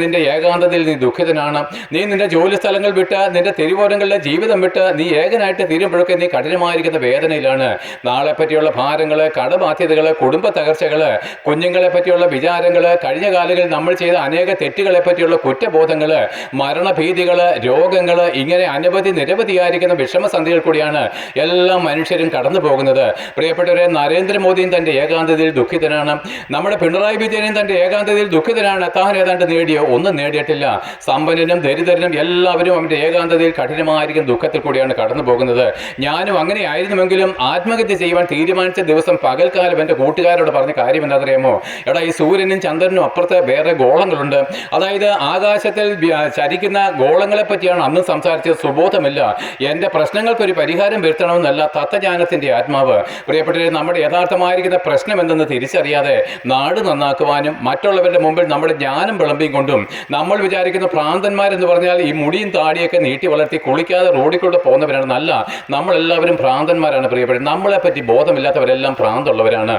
നിന്റെ ഏകാന്തതയിൽ നീ ദുഃഖിതനാണ്. നീ നിന്റെ ജോലി സ്ഥലങ്ങൾ വിട്ട് നിന്റെ തെരുവോരങ്ങളിലെ ജീവിതം വിട്ട് നീ ഏകനായിട്ട് തീരുമ്പോഴൊക്കെ നീ കഠിനമായിരിക്കുന്ന വേദനയിലാണ്. നാളെ പറ്റിയുള്ള ഭാരങ്ങൾ കടബാധ്യതകൾ കുടുംബ തകർച്ചകൾ കുഞ്ഞുങ്ങളെ പറ്റിയുള്ള വിചാരങ്ങൾ കഴിഞ്ഞ കാലങ്ങളിൽ നമ്മൾ ചെയ്ത അനേക തെറ്റുകളെ പറ്റിയുള്ള കുറ്റബോധങ്ങൾ മരണഭീതികൾ രോഗങ്ങൾ ഇങ്ങനെ അനവധി നിരവധിയായിരിക്കുന്ന വിഷമസന്ധികൾ കൂടിയാണ് എല്ലാ മനുഷ്യരും കടന്നു പോകുന്നത്. പ്രിയപ്പെട്ടവരെ നരേന്ദ്രമോദിയും തന്റെ ഏകാന്തതയിൽ ദുഃഖിതനാണ്. നമ്മുടെ പിണറായി വിജയനും തന്റെ ഏകാന്തതയിൽ ദുഃഖിതനാണ്. താൻ ഏതാണ്ട് നേടിയോ? ഒന്നും നേടിയിട്ടില്ല. സമ്പന്നനും ദരിദ്രനും എല്ലാവരും അവന്റെ ഏകാന്തതയിൽ കഠിനമായിരിക്കും ദുഃഖത്തിൽ കൂടിയാണ് കടന്നു പോകുന്നത്. ഞാനും അങ്ങനെയായിരുന്നുവെങ്കിലും ആത്മഹത്യ ചെയ്യുവാൻ തീരുമാനിച്ച ദിവസം പകൽക്കാലം എന്റെ കൂട്ടുകാരോട് പറഞ്ഞ കാര്യം എന്താണെന്നറിയാമോ? എടാ ഈ സൂര്യനും ചന്ദ്രനും അപ്പുറത്തെ വേറെ ഗോളങ്ങളുണ്ട്. അതായത് ആകാശത്തിൽ ചരിക്കുന്ന ഗോളങ്ങളെ പറ്റിയാണ് അന്ന് സംസാരിച്ചത്. സുബോധമില്ല. എന്റെ പ്രശ്നങ്ങൾക്കൊരു പരിഹാരം വരുത്തണമെന്നല്ല തത്വജ്ഞാനത്തിന്റെ ആത്മാവ്. പ്രിയപ്പെട്ടവരെ നമ്മുടെ യഥാർത്ഥമായിരിക്കുന്ന പ്രശ്നം എന്തെന്ന് തിരിച്ചറിയാതെ നാട് നന്നാക്കുവാനും മറ്റുള്ളവരുടെ മുമ്പിൽ നമ്മുടെ ജ്ഞാനം വിളമ്പിയും കൊണ്ടും നമ്മൾ വിചാരിക്കുന്ന ഭ്രാന്തന്മാരെന്ന് പറഞ്ഞാൽ ഈ മുടിയും താടിയൊക്കെ നീട്ടി വളർത്തി കുളിക്കാതെ റോഡിൽ കൂടെ പോകുന്നവരാണ്. നല്ല നമ്മളെല്ലാവരും ഭ്രാന്തന്മാരാണ് പ്രിയപ്പെട്ടത് നമ്മളെ പറ്റി ബോധമില്ലാത്തവരെല്ലാം ഭ്രാന്തുള്ളവരാണ്.